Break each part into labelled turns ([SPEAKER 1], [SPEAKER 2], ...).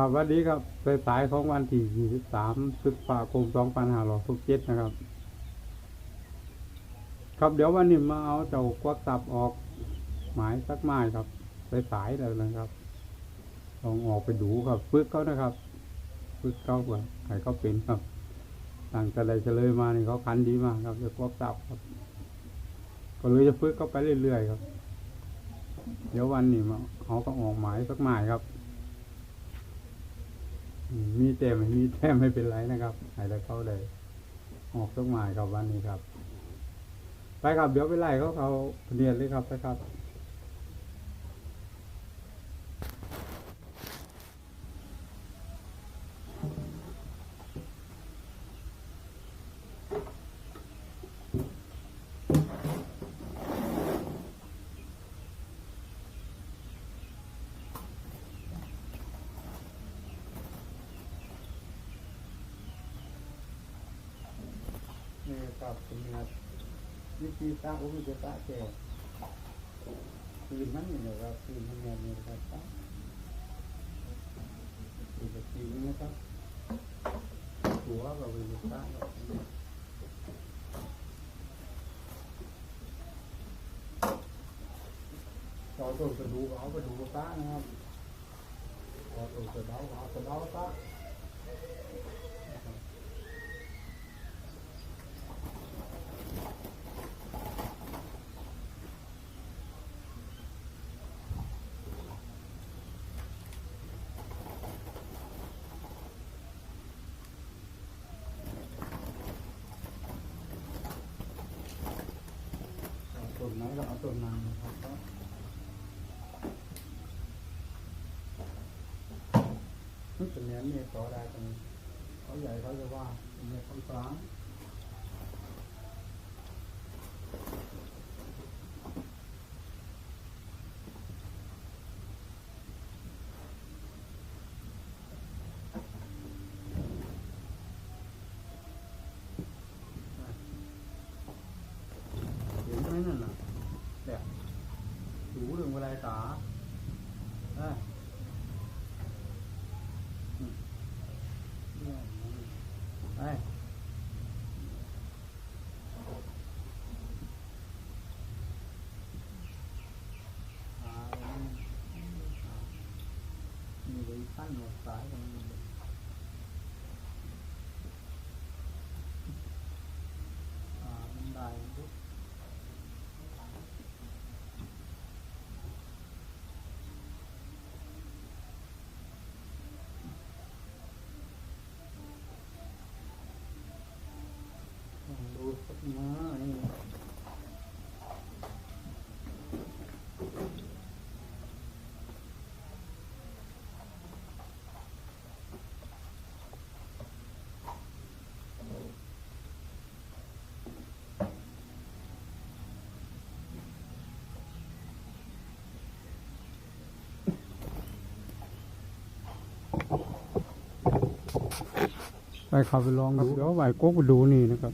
[SPEAKER 1] ครับวันนี้ครับสายของวันที่ 23พฤษภาคม2567นะครับ ครับเดี๋ยววันนี้มาเอาเจ้ากวักตับออกหมายสักไม้ครับสายๆเลยนะครับลองออกไปดูครับฝึกเขานะครับฝึกเขาก่อนให้เขาเป็นครับต่างแต่ใดจะเลยมานี่เขาคันดีมากครับจะกวักตับครับ ก็เลยจะฝึกเขาไปเรื่อยๆครับ เดี๋ยววันนี้มาเขาก็ออกหมายสักไม้ครับ มีแต้มม่มีแต้มไม่เป็นไรนะครับให้ได้เขาเลยออกสักหมายครับวันนี้ครับ ไปครับเดี๋ยวไปไล่เขาเขาเรียนเลยครับไปครับ ครับเป็นงานวิธีสร้างอุปกรณ์สร้างแก่คืนมันนี่นะครับคืนมันเงินนี่นะครับสร้างคืนคืนนะครับหัวกับวิธีสร้างครับต่อตัวกระดูกเอากระดูกสร้านะครับต่อตัวกระเดาเอากระเดาสร้า นไหนก็เอาต้นนั้นนะครับนี่ตัวนี้เนี่ยต่อได้ตรงเขาใหญ่เขาจะว่าเนี่ยคนกลางเห็นไหมนั่นน่ะเนี่ยดูเรื่องเวลาตาเอ้ยอืมเนี่ยเอ้ยอ่า มีไว้ขั้นหมดสายตรงนี้อ่ามันได้ปุ๊บ ลองดูสักมานี่ ไปขับไปลองดูเดี๋ยวไหวโก๊กไปดูนี่นะครับ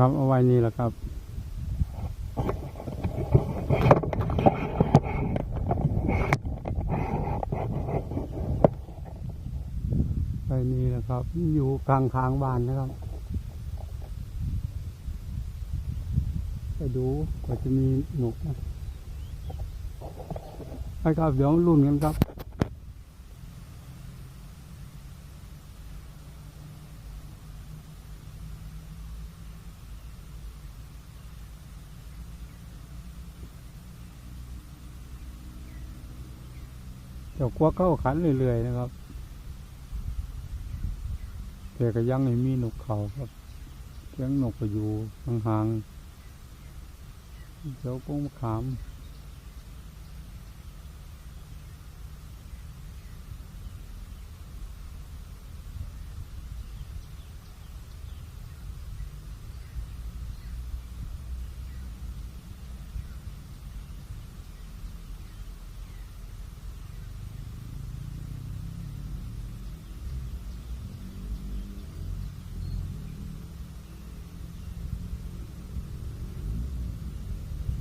[SPEAKER 1] ครับเอาไว้นี่แหละครับไปนี่แหละครับ อยู่กลางทางบ้านนะครับ ไปดูก็จะมีหนุกนะไปครับเดี๋ยวรุ่นกันครับ เดี๋ยวกวักเข้าขันเรื่อยๆนะครับแต่ก็ยังไม่มีนกเขาครับเสียงนกก็อยู่ห่างๆเจ้ากุ้งมขาม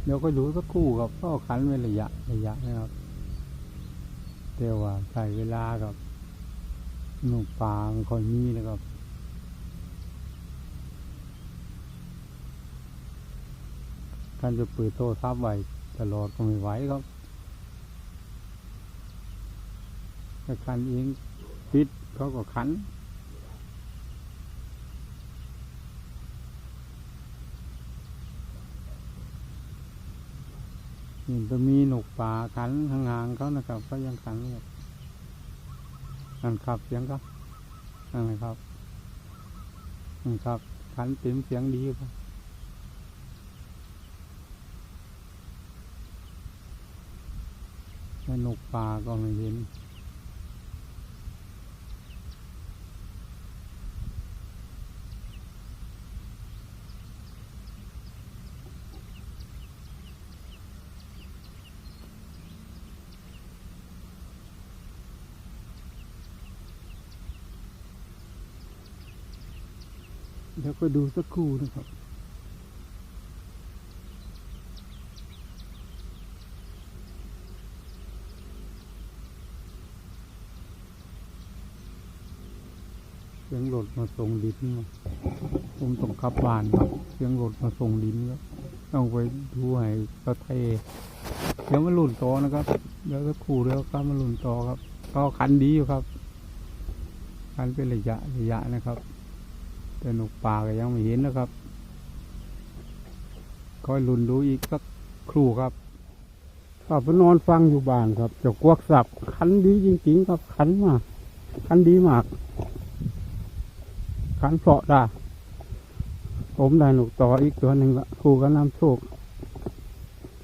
[SPEAKER 1] เดี๋ยวก็ดูสักคู่ครับก็ขันไว้ระยะระยะนะครับเดี๋ยวว่าใส่เวลากับหนุกปลามันคอยมีนะครับการจะเปิดโทรศัพท์ไว้ตลอดก็ไม่ไหวครับถ้าคันเองปิดเขาก็ขัน นี่จะมีหนกป่าขันทางหางเขานะครับ ก็ยังขันอยู่นั่นครับเสียงครับนั่นครับนั่นครับ ขันเต็มเสียงดีครับหนกป่าก็ไม่เห็น เดี๋ยวก็ดูสักครู่นะครับ เสียงรถมาส่งดินมาผมต้องขับบ้านครับเสียงรถมาส่งดินครับต้องไปดูให้เขาเทเดี๋ยวมาลุ่นต่อนะครับเดี๋ยวสักครู่เดี๋ยวก็มาลุ่นต่อครับ ก็คันดีอยู่ครับ คันเป็นระยะระยะนะครับ แต่นกป่าก็ยังไม่เห็นนะครับคอยลุ้นดูอีกสักครู่ครับครับไปนอนฟังอยู่บ้านครับเจ้ากวกสับคันดีจริงๆครับคันมากคันดีมากคันเพาะได้ผมได้หนกต่ออีกตัวหนึ่งละครูก็นำโชค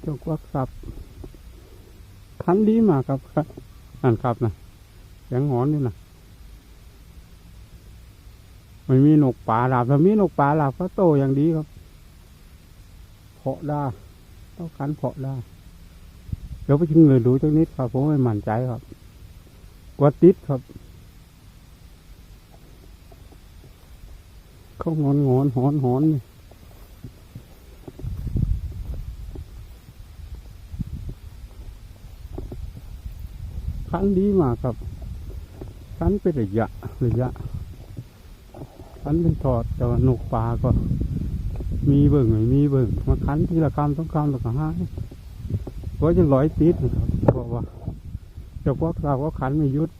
[SPEAKER 1] เจ้ากวกสับคันดีมากครับครับนั่นครับนะเสียงหอนนี่นะ ไม่มีนกป่าหลับถ้ามีนกป่าหลับก็โตอย่างดีครับ เพาะได้ต้องการเพาะได้เดี๋ยวไปชิงเลยดูจักนิดครับผมไม่มั่นใจครับกว่าติดครับเขางอนงอนหอนหอนนี่คันดีมากครับคันเป็นระยะระยะ คันเป็นถอดแต่ว่าหนกปลาก็ มีเบิ่งไม่มีเบิ่งมาคันทีละคำต้องคำแล้วก็หายเพราะจะร้อยติดนะครับเพราะว่าเจ้าพวกเราก็ขันไม่ยุด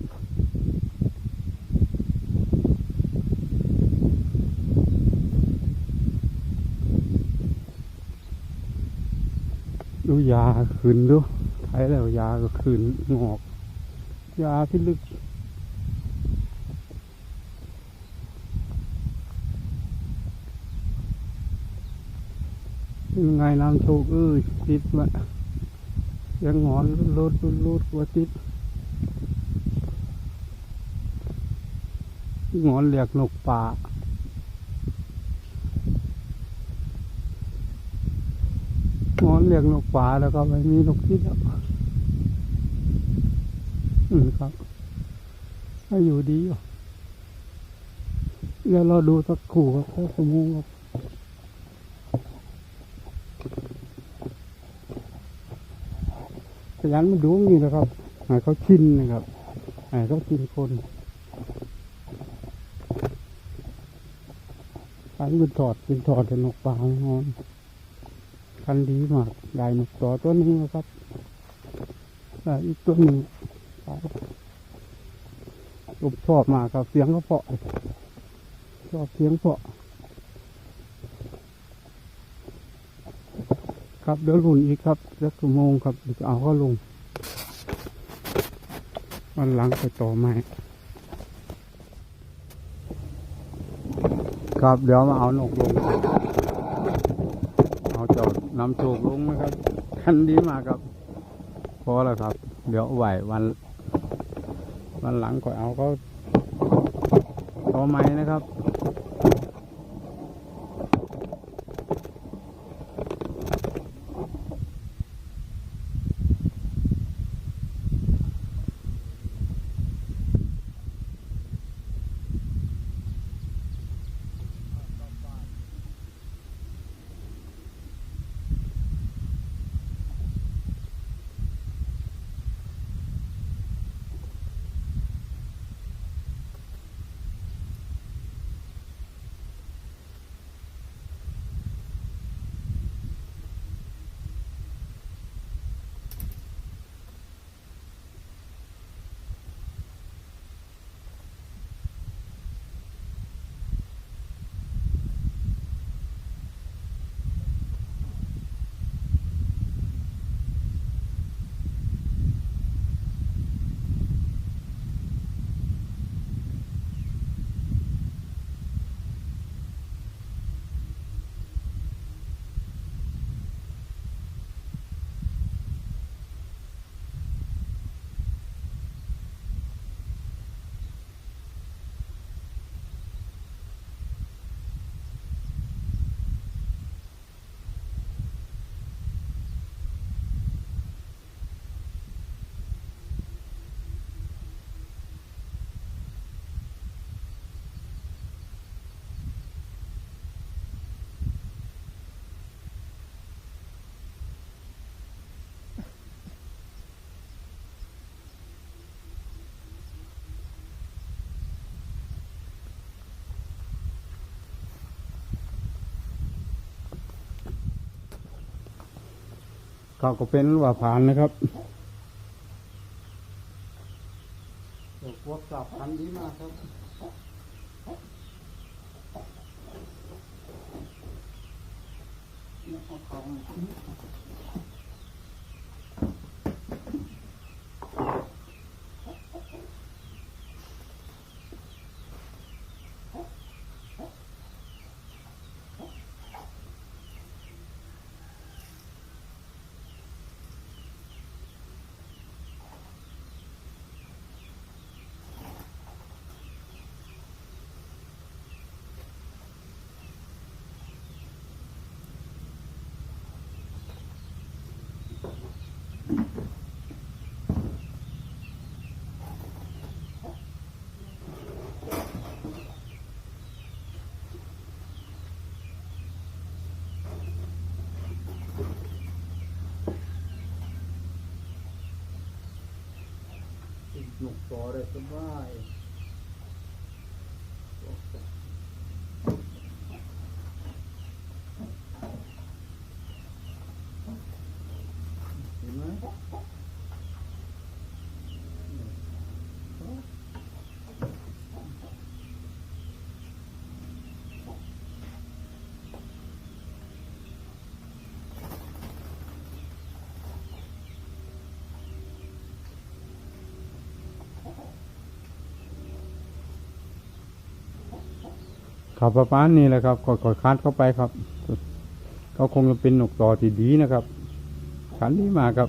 [SPEAKER 1] ดูยาขึ้นดูใช้แล้วยาก็ขึ้นงอก ยาที่ลึก ยังไงน้ำโชคเอ้ยติดวะยังงอนรูดรูดรูดว่าติดงอนเรียกนกป่างอนเรียกนกป่าแล้วก็ไม่มีนกติดแล้วอืมครับก็อยู่ดีอยู่เดี๋ยวเราดูสักขู่ครับแค่สมงครับ ขยันมาดูนี่นะครับเขาชินนะครับเขาชินคนอันเป็นถอดเป็นถอดเป็นนกปลาหอนคันดีมากได้นกต่อตัวหนึงนะครับได้อีกตัวหนึ่งผมชอบมากครับเสียงก็เพาะชอบเสียงเพาะ ครับเดี๋ยวลุนอีกครับสักชั่วโมงครับเดี๋ยวจะเอาเข้าลง วันหลังไปต่อใหม่ครับเดี๋ยวมาเอานกลง เอาจอดนำโชคลงนะครับคันดีมากครับพอแล้วครับ เดี๋ยวไหววัน วันหลังก็เอาเขาต่อใหม่นะครับ ก็ก็เป็นว่าผ่านนะครับพวกกลับพันดีมากครับเอาของ หนุกต่อได้สบายเห็นไหม ครับประมาณนี้แหละครับค่อยคัดเข้าไปครับ ก็คงจะเป็นหนกต่อที่ดีนะครับขันดีมาครับ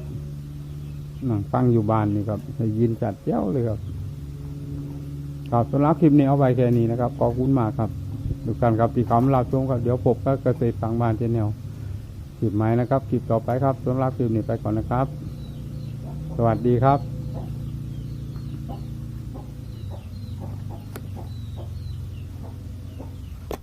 [SPEAKER 1] นั่งฟังอยู่บ้านนี่ครับได้ยินจัดเจ้าเลยครับครับสำหรับคลิปนี้เอาไว้แค่นี้นะครับขอบคุณมากครับทุกท่านครับที่คำรับชมครับเดี๋ยวพบกับเกษตรทางบ้านเจแนวคลิปใหม่นะครับคลิปต่อไปครับสำหรับคลิปนี้ไปก่อนนะครับ สวัสดีครับ